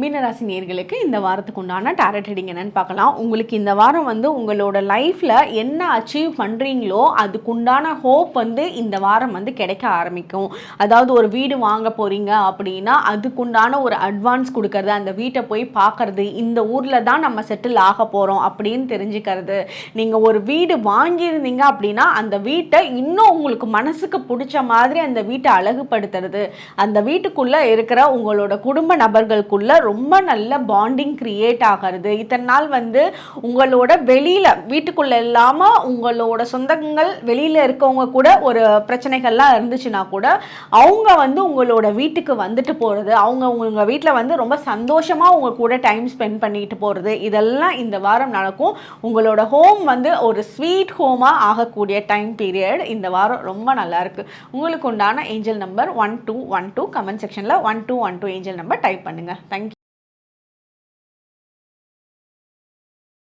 மீனராசி நேர்களுக்கு இந்த வாரத்துக்கு உண்டான டேரட் ஹெடிங் என்னன்னு பார்க்கலாம். உங்களுக்கு இந்த வாரம் வந்து உங்களோட லைஃப்பில் என்ன அச்சீவ் பண்ணுறீங்களோ அதுக்குண்டான ஹோப் வந்து இந்த வாரம் வந்து கிடைக்க ஆரம்பிக்கும். அதாவது ஒரு வீடு வாங்க போகிறீங்க அப்படின்னா அதுக்குண்டான ஒரு அட்வான்ஸ் கொடுக்கறது அந்த வீட்டை போய் பார்க்கறது இந்த ஊரில் தான் நம்ம செட்டில் ஆக போகிறோம் அப்படின்னு தெரிஞ்சுக்கிறது. நீங்கள் ஒரு வீடு வாங்கியிருந்தீங்க அப்படின்னா அந்த வீட்டை இன்னும் உங்களுக்கு மனசுக்கு பிடிச்ச மாதிரி அந்த வீட்டை அழகுபடுத்துறது. அந்த வீட்டுக்குள்ளே இருக்கிற உங்களோட குடும்ப நபர்களுக்குள்ள ரொம்ப நல்ல பாண்டிங் கிரியேட் ஆகிறது. இத்தனை நாள் வந்து உங்களோட வெளியில் வீட்டுக்குள்ளே இல்லாமல் உங்களோட சொந்தங்கள் வெளியில் இருக்கவங்க கூட ஒரு பிரச்சனைகள்லாம் இருந்துச்சுன்னா கூட அவங்க வந்து உங்களோட வீட்டுக்கு வந்துட்டு போகிறது அவங்க உங்கள் வீட்டில் வந்து ரொம்ப சந்தோஷமாக உங்க கூட டைம் ஸ்பெண்ட் பண்ணிட்டு போகிறது இதெல்லாம் இந்த வாரம் நடக்கும். உங்களோட ஹோம் வந்து ஒரு ஸ்வீட் ஹோமாக ஆகக்கூடிய டைம் பீரியட் இந்த வாரம் ரொம்ப நல்லா இருக்கு. உங்களுக்கு உண்டான angel number one two one two comment செக்ஷனில் one two one two angel number type பண்ணுங்கள் தேங்க்யூ